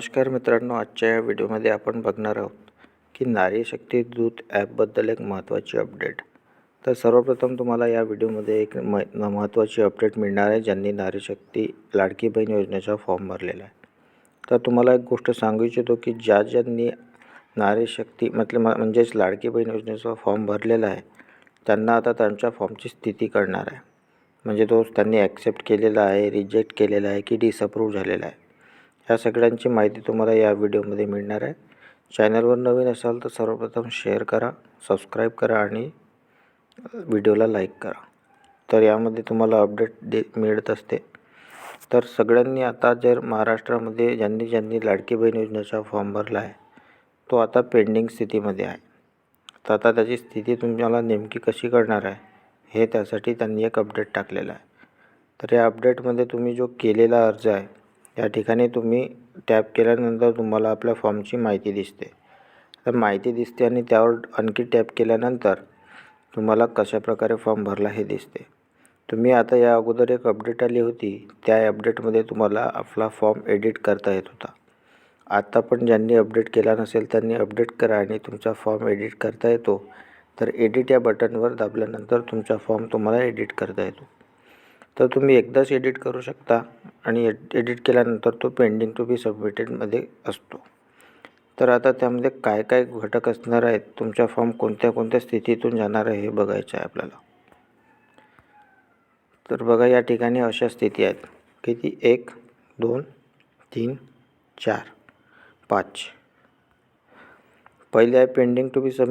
नमस्कार मित्रांनो आजच्या या व्हिडिओमध्ये आपण बघणार आहोत की नारी शक्ती दूत ॲपबद्दल एक महत्त्वाची अपडेट तर सर्वप्रथम तुम्हाला या व्हिडिओमध्ये एक म महत्त्वाची अपडेट मिळणार आहे ज्यांनी नारी शक्ती लाडकी बहीण योजनेचा फॉर्म भरलेला आहे. तर तुम्हाला एक गोष्ट सांगू इच्छितो की ज्या ज्यांनी नारी शक्ती मतलब म्हणजेच लाडकी बहीण योजनेचा फॉर्म भरलेला आहे त्यांना आता त्यांच्या फॉर्मची स्थिती कळणार आहे. म्हणजे तो त्यांनी ॲक्सेप्ट केलेला आहे रिजेक्ट केलेला आहे की डिसअप्रूव्ह झालेला आहे. ह्या सगळ्यांची माहिती तुम्हाला या व्हिडिओमध्ये मिळणार आहे. चॅनलवर नवीन असाल तर सर्वप्रथम शेअर करा सबस्क्राईब करा आणि व्हिडिओला लाईक करा. तर यामध्ये तुम्हाला अपडेट दे मिळत असते. तर सगळ्यांनी आता जर महाराष्ट्रामध्ये ज्यांनी ज्यांनी लाडकी बहीण योजनेचा फॉर्म भरला आहे तो आता पेंडिंग स्थितीमध्ये आहे. तर आता त्याची स्थिती तुम्हाला नेमकी कशी करणार आहे हे त्यासाठी त्यांनी एक अपडेट टाकलेलं आहे. तर या अपडेटमध्ये तुम्ही जो केलेला अर्ज आहे या ठिकाणी तुम्ही टॅप केल्यानंतर तुम्हाला आपल्या फॉर्मची माहिती दिसते. तर माहिती दिसते आणि त्यावर आणखी टॅप केल्यानंतर तुम्हाला कशाप्रकारे फॉर्म भरला हे दिसते. तुम्ही आता या अगोदर एक अपडेट आली होती. त्या अपडेटमध्ये तुम्हाला आपला फॉर्म एडिट करता येत होता. आत्ता पण ज्यांनी अपडेट केला नसेल त्यांनी अपडेट करा आणि तुमचा फॉर्म एडिट करता येतो. तर एडिट या बटनवर दाबल्यानंतर तुमचा फॉर्म तुम्हाला एडिट करता येतो. तर तुम्ही एकदाच एडिट करू शकता आणि एड एडिट केल्यानंतर तो पेंडिंग टू बी सबमिटेडमध्ये असतो. तर आता त्यामध्ये काय काय घटक असणार आहेत? तुमचा फॉर्म कोणत्या कोणत्या स्थितीतून जाणार आहे हे बघायचं आहे आपल्याला. तर बघा या ठिकाणी अशा स्थिती आहेत. किती? एक दोन तीन चार पाच. पहिले आहे पेंडिंग टू बी सबमिट